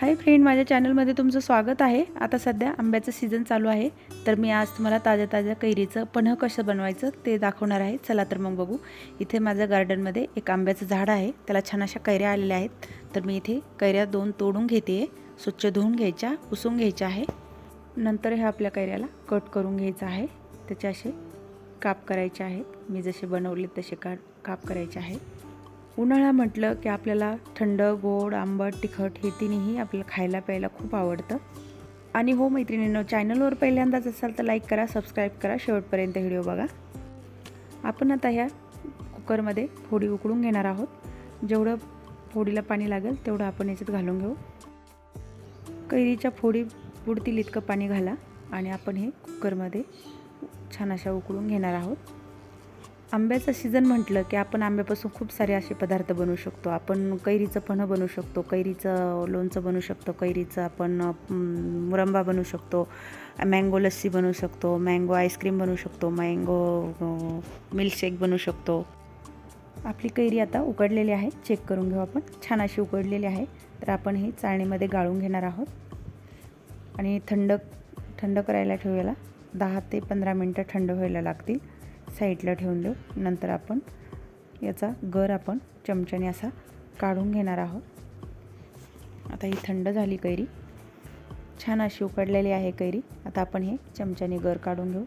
Hi friend माझ्या चॅनलमध्ये तुमचं स्वागत आहे. आता सध्या आंब्याचं सीझन चालू आहे. तर मी आज तुम्हाला ताज्या ताज्या कैरीचं पन्ह कसं बनवायचं ते दाखवणार आहे. चला तर मग बघू. इथे माझ्या गार्डनमध्ये एक आंब्याचं झाड आहे. त्याला छान अशा कैऱ्या आलेल्या आहेत. तर मी इथे कैऱ्या दोन तोडून घेते. स्वच्छ धुवून घ्यायच्या पुसून घ्यायच्या आहे. नंतर ह्या आपल्या कैऱ्याला कट करून घ्यायचं आहे. त्याचे असे काप करायचे आहेत. मी जसे बनवले तसे का काप करायचे आहे. उन्हाळा म्हटलं की आपल्याला थंड गोड आंबट तिखट हे तिन्ही आपल्याला खायला प्यायला खूप आवडतं. आणि हो मैत्रिणींनो चॅनलवर पहिल्यांदाच असाल तर लाईक करा सबस्क्राईब करा. शेवटपर्यंत व्हिडिओ बघा. आपण आता ह्या कुकरमध्ये फोडी उकळून घेणार आहोत. जेवढं फोडीला पाणी लागेल तेवढं आपण याच्यात घालून घेऊ. कैरीच्या फोडी बुडतील इतकं पाणी घाला. आणि आपण हे कुकरमध्ये छान अशा उकळून घेणार आहोत. आंब्याचं सीझन म्हटलं की आपण आंब्यापासून खूप सारे असे पदार्थ बनवू शकतो. आपण कैरीचं फणं बनवू शकतो कैरीचं लोणचं बनवू शकतो कैरीचं आपण मुरंबा बनवू शकतो मँगो लस्सी बनवू शकतो मँगो आईस्क्रीम बनवू शकतो मँगो मिल्कशेक बनवू शकतो. आपली कैरी आता उकडलेली आहे. चेक करून घेऊ आपण. छान अशी उकडलेली आहे. तर आपण ही चाळणीमध्ये गाळून घेणार आहोत. आणि थंड थंड करायला ठेवायला. दहा ते पंधरा मिनटं थंड व्हायला लागतील. साईडला ठेवून देऊ. नंतर आपण याचा गर आपण चमच्याने असा काढून घेणार आहोत. आता ही थंड झाली कैरी. छान अशी उकडलेली आहे कैरी. आता आपण हे चमच्याने गर काढून घेऊ.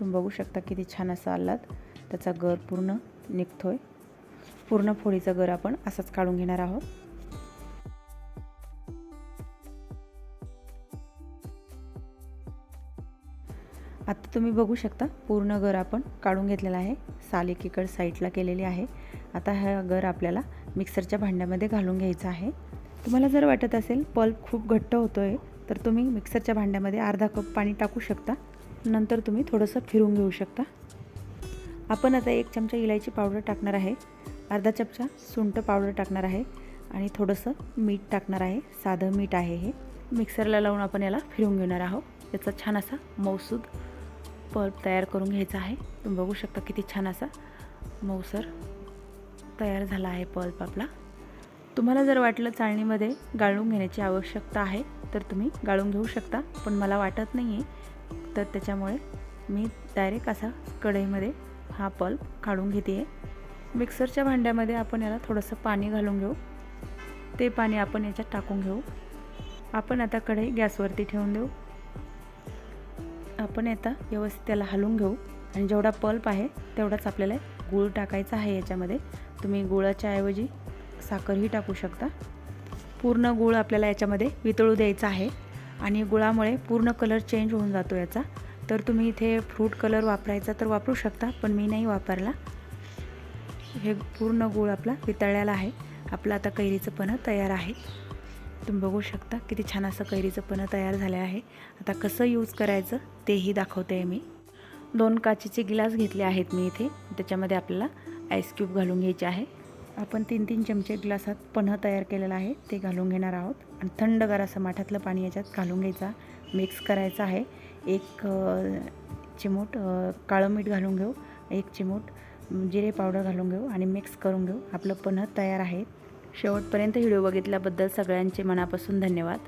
तुम्ही बघू शकता किती छान असा आलात त्याचा गर पूर्ण निघतोय. पूर्ण फोडीचा गर आपण असाच काढून घेणार आहोत. आता तुम्ही बघू शकता पूर्ण गर आपण काढून घेतलेला आहे. साल एकीकड साईडला केलेली आहे. आता हा गर आपल्याला मिक्सरच्या भांड्यामध्ये घालून घ्यायचा आहे. तुम्हाला जर वाटत असेल पल्प खूप घट्ट होतो आहे तर तुम्ही मिक्सरच्या भांड्यामध्ये अर्धा कप पाणी टाकू शकता. नंतर तुम्ही थोडंसं फिरून घेऊ शकता. आपण आता एक चमचा इलायची पावडर टाकणार आहे. अर्धा चमचा सुंठ पावडर टाकणार आहे आणि थोडंसं मीठ टाकणार आहे. साधं मीठ आहे हे. मिक्सरला लावून आपण याला फिरून घेणार आहोत. याचा छान असा मौसूद पल्प तयार करून घ्यायचा आहे. तुम्ही बघू शकता किती छान असा मऊसर तयार झाला आहे पल्प आपला. तुम्हाला जर वाटलं चाळणीमध्ये गाळून घेण्याची आवश्यकता आहे तर तुम्ही गाळून घेऊ शकता. पण मला वाटत नाही आहे तर त्याच्यामुळे मी डायरेक्ट असा कढईमध्ये हा पल्प काढून घेते आहे मिक्सरच्या भांड्यामध्ये आपण याला थोडंसं पाणी घालून घेऊ. ते पाणी आपण याच्यात टाकून घेऊ. आपण आता कढई गॅसवरती ठेवून देऊ. आपण आता व्यवस्थित त्याला हलवून घेऊ. आणि जेवढा पल्प आहे तेवढाच आपल्याला गूळ टाकायचा आहे याच्यामध्ये. तुम्ही गुळाच्या ऐवजी साखरही टाकू शकता. पूर्ण गूळ आपल्याला याच्यामध्ये वितळू द्यायचा आहे. आणि गुळामुळे पूर्ण कलर चेंज होऊन जातो याचा. तर तुम्ही इथे फ्रूट कलर वापरायचा तर वापरू शकता पण मी नाही वापरला. हे पूर्ण गूळ आपला वितळलेला आहे. आपलं आता कैरीचं पण तयार आहे. तुम्ही बघू शकता किती छान असं कैरीचं पन्ह तयार झालं आहे. आता कसं यूज करायचं तेही दाखवते आहे मी. दोन काचेचे गिलास घेतले आहेत मी इथे. त्याच्यामध्ये आपल्याला आईस्क्यूब घालून घ्यायचे आहे. आपण तीन तीन चमचे ग्लासात पन्ह तयार केलेलं आहे. ते घालून घेणार आहोत. आणि थंडगार असं माठातलं पाणी याच्यात घालून घ्यायचा. मिक्स करायचं आहे. एक चिमूट काळं मीठ घालून घेऊ. एक चिमूट जिरे पावडर घालून घेऊ. आणि मिक्स करून घेऊ. आपलं पन्ह तयार आहे. शेवटपर्यंत व्हिडिओ बघितल्याबद्दल सगळ्यांचे मनापासून धन्यवाद.